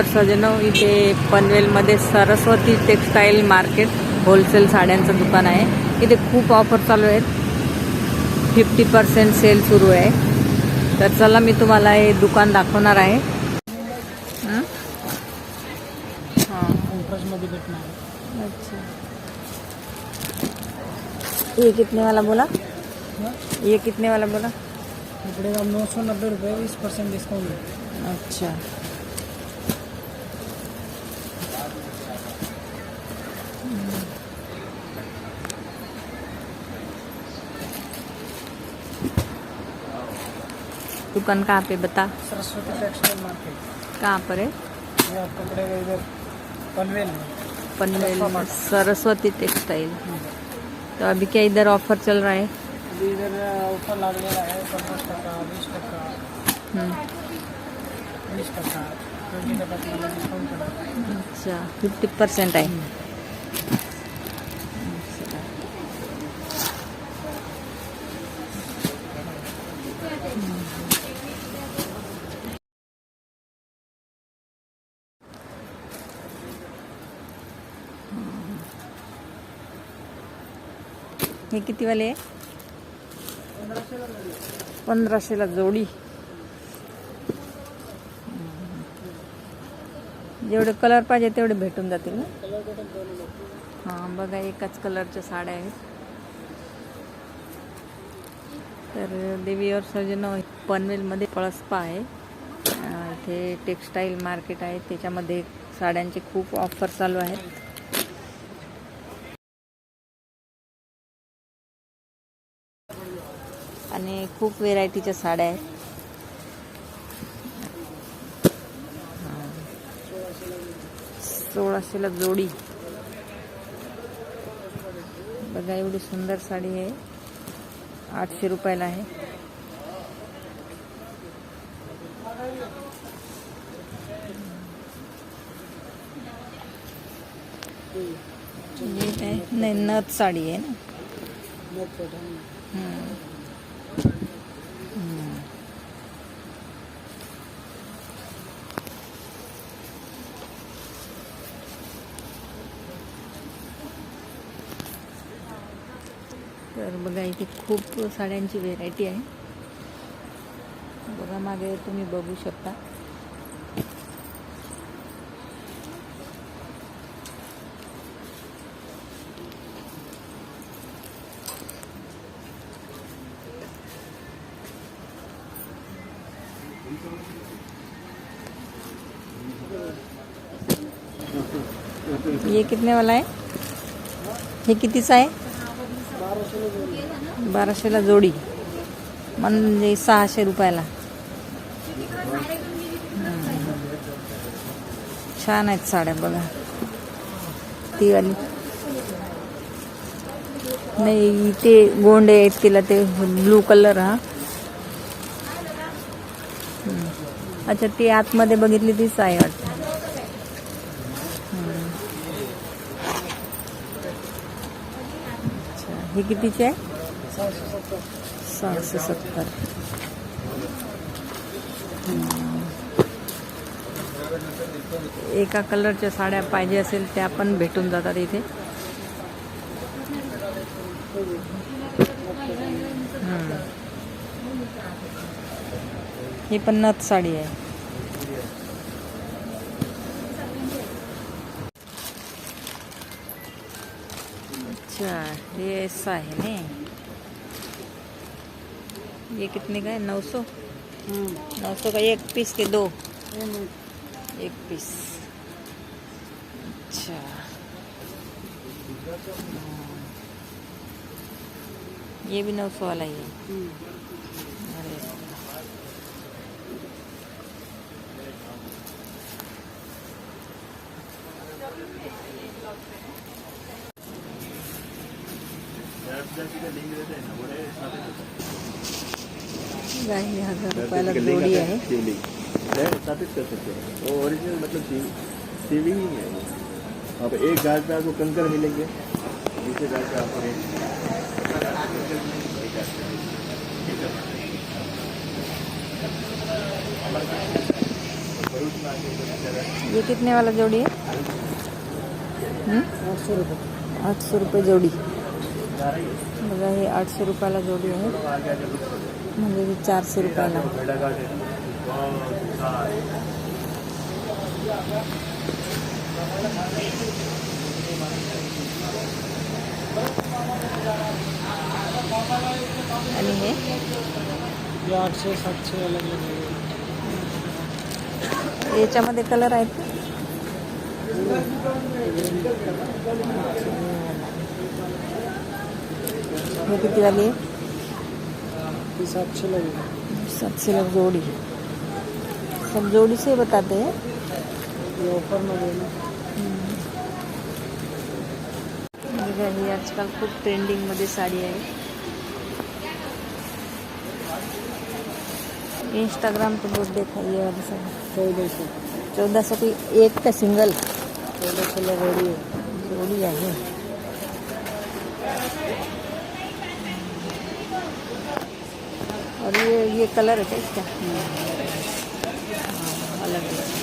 Viewer सजनो इथे पनवेलमध्ये सरस्वती टेक्स्टाईल मार्केट होलसेल साड्यांचं दुकान आहे. इथे खूप ऑफर चालू आहेत. फिफ्टी पर्सेंट सेल सुरू आहे. तर चला मी तुम्हाला हे दुकान दाखवणार आहे. हं? हां. अच्छा. ये कितने वाला बोला? ये कितने वाला बोला? नऊ सौ नब्बे रुपये वीस पर्सेंट डिस्काउंट अच्छा. दुकान कहाँ पे बता। सरस्वती टेक्सटाइल मार्केट कहाँ पर है? ये आपको पड़ेगा इधर पनवेल पनवेल सरस्वती टेक्सटाइल तो अभी क्या इधर ऑफ़र चल रहा है? अभी इधर ऑफ़र लागलेला आहे पन्नास टक्का वीस टक्का हम्म, वीस टक्का ट्वेंटी टक्का तुम्हाला डिस्काउंट करा अच्छा फिफ्टी परसेंट आहे हे कितीवाले? आहे पंधराशेला जोडी. जेवढे कलर पाहिजे तेवढे भेटून जातील ना? हां बघा एकाच कलरच्या साड्या आहेत. तर देवीवर सजन पनवेलमध्ये पळसपा आहे. इथे टेक्स्टाईल मार्केट आहे. त्याच्यामध्ये साड्यांचे खूप ऑफर चालू आहेत. खूप व्हेरायटीच्या साड्या आहेत. सोळाशेला जोडी. बघा एवढी सुंदर साडी आहे. आठशे रुपयाला आहे. हे नाही नथ साडी आहे ना? तर बघा इथे खूप साड्यांची व्हेरायटी आहे. बघा मागे तुम्ही बघू शकता. ये कितने वाला आहे? हे कितीचा आहे? बाराशेला जोडी. म्हणजे सहाशे रुपयाला. छान आहेत साड्या बघा. ती वाली. नाही ते गोंडे आहेत तिला ते ब्लू कलर हा. अच्छा ती आतमध्ये बघितली तीच आहे वाटतं हम्म. अच्छा हे कितीचे आहे? सहाशे सत्तर. एका कलरच्या साड्या पाहिजे असेल त्या पण भेटून जातात इथे. ही पण नथ साडी आहे. ये ऐसा है ना। ये कितने का है? नौ सौ? नौ सौ का एक पीस के दो। एक पीस। अच्छा। हाँ। ये भी नौ सौ वाला ही है। अरे गाई हज़ार रुपयाला जोडी है। स्थापित कर सकते हैं। वो ओरिजिनल मतलब ही है अब एक गाज पे आपको कंकर मिलेंगे दूसरे गाज पे आपको ये कितने वाला जोड़ी है? हम्म? आठ सौ रुपये। आठ सौ रुपये जोडी। बघा हे आठशे रुपयाला जोडी आहे. म्हणजे हे चारशे रुपयाला. आणि हे? आठशे सातशे याच्यामध्ये कलर आहेत हे ये लोग जोड़ी सब जोड़ी से बताते हैं ये ऑफ़र में बघा, ही आजकाल खूप ट्रेंडिंगमध्ये साडी आहे इंस्टाग्राम पे बहुत देखा ये वाली साड़ी चौदह सौ चौदह सौ की एक का सिंगल चौदह सौ लगोड़ी है जोड़ी आहे और ये ये कलर है इसका? हाँ, अलग अलग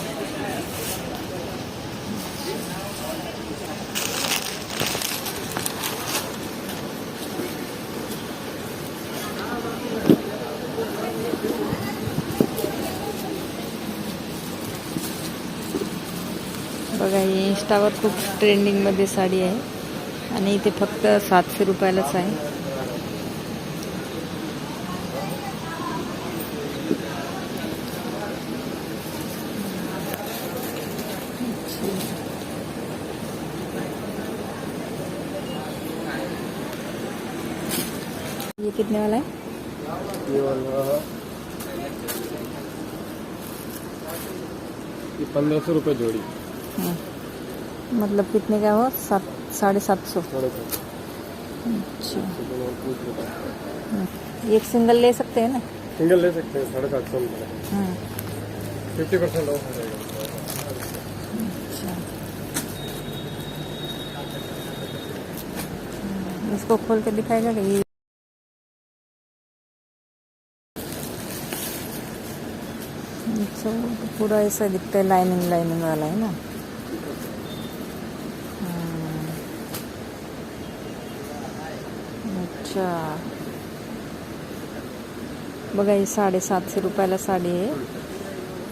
बघा ही इंस्टावर खूप ट्रेंडिंगमध्ये साडी आहे. आणि इथे फक्त सातशे आहे. ये कितने वाला है? ये वाला। ये पंद्रह सौ रुपये जोड़ी। हम्म। मतलब कितने का हो सात साढ़े सात सौ। अच्छा। हम्म। एक सिंगल ले सकते हैं ना? सिंगल ले सकते हैं साढ़े सात सौ हम्म। फिफ्टी परसेंट ऑफ़ हो जाएगा। इसको खोल के दिखाएगा कि ये अच्छा पूरा ऐसा दिखता है लाइनिंग लाइनिंग वाला है ना? अच्छा। बघा ही साडेसातशे रुपयाला साडी आहे.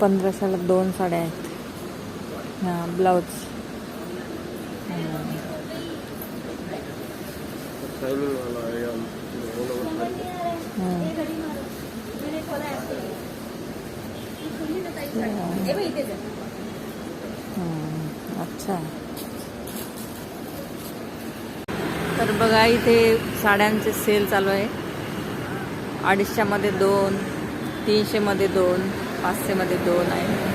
पंधराशेला दोन साड्या आहेत. हां ब्लाऊज अच्छा. तर बघा इथे साड्यांचे सेल चालू आहे. अडीचशेमध्ये दोन तीनशेमध्ये दोन पाचशेमध्ये दोन आहे.